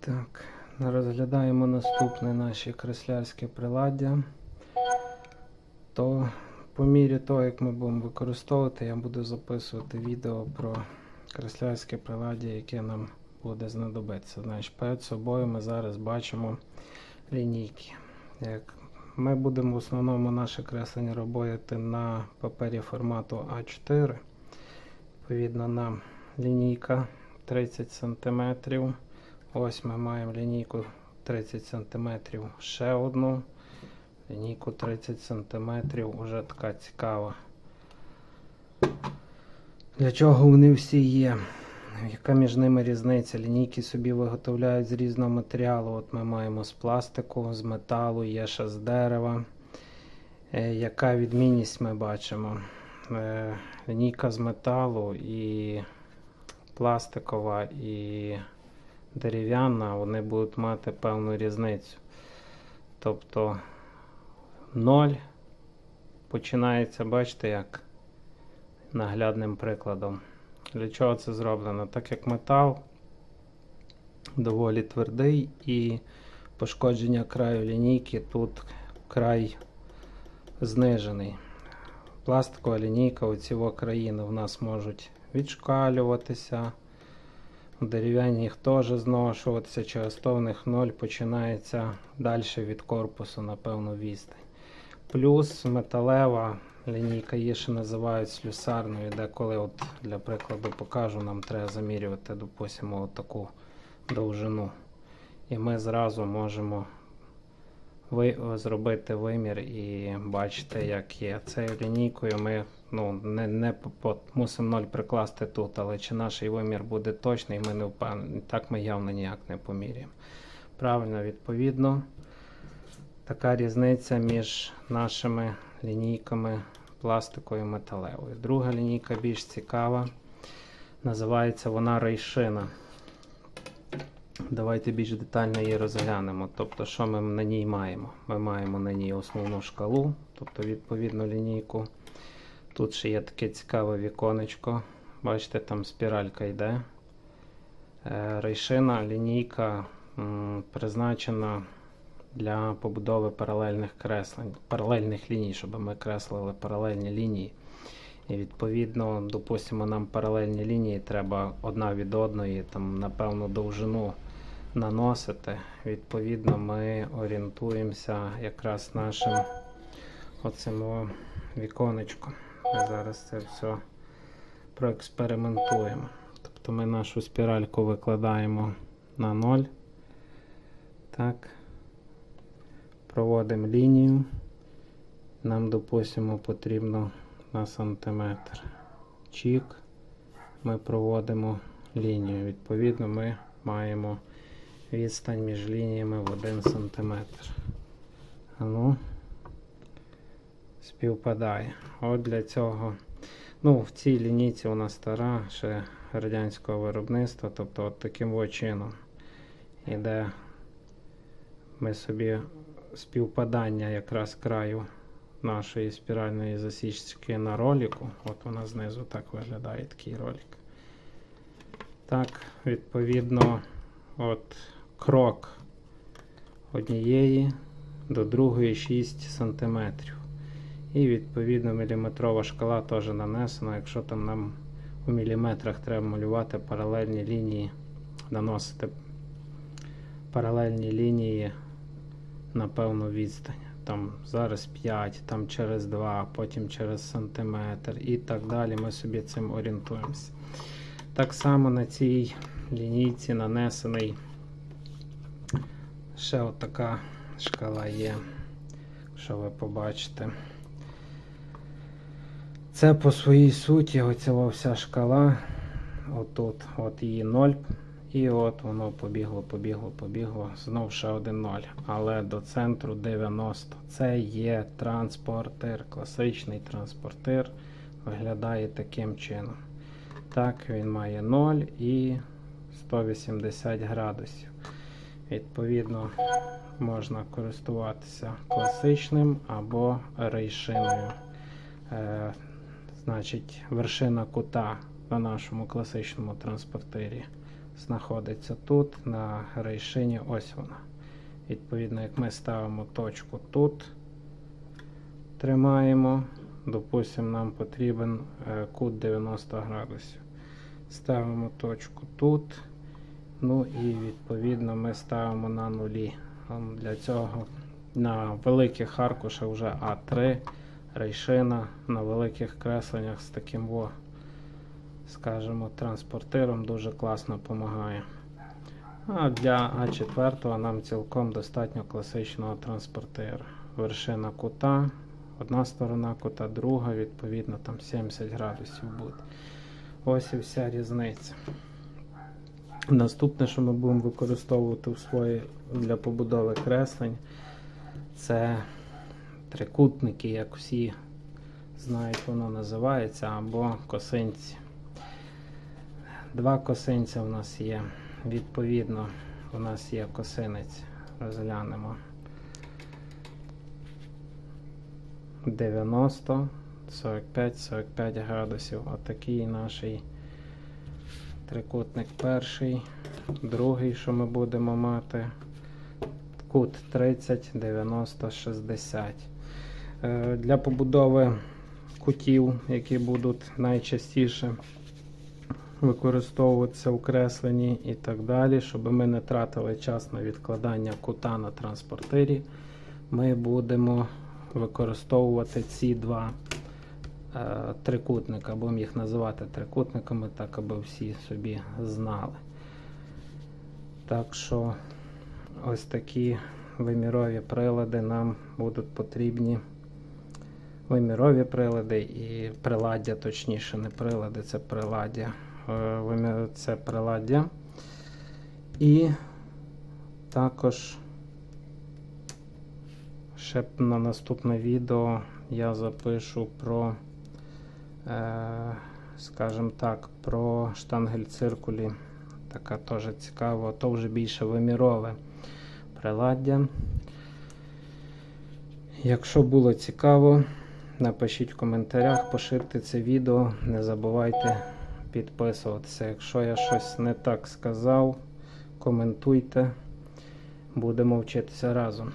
Так, розглядаємо наступне наші креслярське приладдя. То по мірі того, як ми будемо використовувати, я буду записувати відео про креслярське приладдя, яке нам буде знадобитися. Значить, перед собою ми зараз бачимо лінійки. Як ми будемо в основному наше креслення робити на папері формату А4. Відповідно, нам лінійка 30 см. Ось ми маємо лінійку 30 см ще одну. Лінійку 30 см уже така цікава. Для чого вони всі є? Яка між ними різниця? Лінійки собі виготовляють з різного матеріалу. От ми маємо з пластику, з металу, є ще з дерева. Е, яка відмінність ми бачимо? Е, лінійка з металу і пластикова і дерев'яна, вони будуть мати певну різницю. Тобто 0 починається, бачите, як наглядним прикладом. Для чого це зроблено? Так як метал доволі твердий і пошкодження краю лінійки тут край знижений. Пластикова лінійка у оці країни в нас можуть відшкалюватися. Дерев'яні їх теж зношуватися, через то в них 0 починається далі від корпусу на певну відстань. Плюс металева лінійка є, ще називають слюсарною, де коли, от, для прикладу, покажу, нам треба замірювати, допустимо, таку довжину. І ми зразу можемо ви, зробити вимір і бачити, як є. Цією лінійкою ми ну, не, не мусимо 0 прикласти тут, але чи наш вимір буде точний, ми не впевнені. Так ми явно ніяк не поміряємо. Правильно, відповідно, така різниця між нашими лінійками пластиковою і металевою. Друга лінійка більш цікава. Називається вона рейшина. Давайте більш детально її розглянемо. Тобто, що ми на ній маємо? Ми маємо на ній основну шкалу, тобто відповідну лінійку. Тут ще є таке цікаве віконечко. Бачите, там спіралька йде. Е, Рейшина лінійка призначена для побудови паралельних креслень, паралельних ліній, щоб ми креслили паралельні лінії. І відповідно, допустимо, нам паралельні лінії треба одна від одної, там, на певну довжину наносити. Відповідно, ми орієнтуємося якраз нашим оцим віконечком. Ми зараз це все проекспериментуємо. Тобто ми нашу спіральку викладаємо на 0. Так. Проводимо лінію. Нам, допустимо, потрібно на сантиметр. Чік. Ми проводимо лінію. Відповідно, ми маємо відстань між лініями в 1 см. Ну, співпадає. От для цього. Ну, в цій лінійці вона стара, ще радянського виробництва, тобто от таким чином іде ми собі співпадання якраз краю нашої спіральної засічки на роліку. От вона знизу так виглядає такий ролик. Так, відповідно, от крок однієї до другої 6 см. І відповідно міліметрова шкала теж нанесена. Якщо там нам у міліметрах треба малювати паралельні лінії, наносити паралельні лінії на певну відстань. Там зараз 5, там через 2, потім через сантиметр і так далі. Ми собі цим орієнтуємося. Так само на цій лінійці нанесений ще отака шкала є, що ви побачите. Це по своїй суті, оця вся шкала. Отут, от її 0. І от воно побігло, побігло, побігло. Знов ще один 0. Але до центру 90. Це є транспортир, класичний транспортир. Виглядає таким чином. Так, він має 0 і 180 градусів. Відповідно, можна користуватися класичним або рейшиною. Е, значить, вершина кута на нашому класичному транспортирі знаходиться тут, на рейшині, ось вона. Відповідно, як ми ставимо точку тут, тримаємо. Допустимо, нам потрібен е, кут 90 градусів. Ставимо точку тут. Ну і відповідно ми ставимо на нулі. Ем, Для цього на великих аркушах вже А3 рейшина на великих кресленнях з таким во, скажімо, транспортиром дуже класно допомагає. А для А4 нам цілком достатньо класичного транспортира. Вершина кута, одна сторона кута, друга, відповідно, там 70 градусів буде. Ось і вся різниця. Наступне, що ми будемо використовувати в свої для побудови креслень, це трикутники, як всі знають, воно називається, або косинці. Два косинця у нас є. Відповідно, у нас є косинець. Розглянемо. 90, 45, 45 градусів. Отакий наш трикутник перший, другий, що ми будемо мати. Кут 30, 90, 60. Е, Для побудови кутів, які будуть найчастіше використовуватися у кресленні і так далі, щоб ми не тратили час на відкладання кута на транспортирі, ми будемо використовувати ці два трикутника, будемо їх називати трикутниками, так аби всі собі знали. Так що ось такі вимірові прилади нам будуть потрібні. Вимірові прилади і приладдя, точніше, не прилади, це приладдя. Е, Це приладдя. І також ще на наступне відео я запишу про, е, скажімо так, про штангель циркулі. Така теж цікава, то вже більше вимірове приладдя. Якщо було цікаво, напишіть в коментарях, поширте це відео. Не забувайте підписуватися. Якщо я щось не так сказав, коментуйте. Будемо вчитися разом.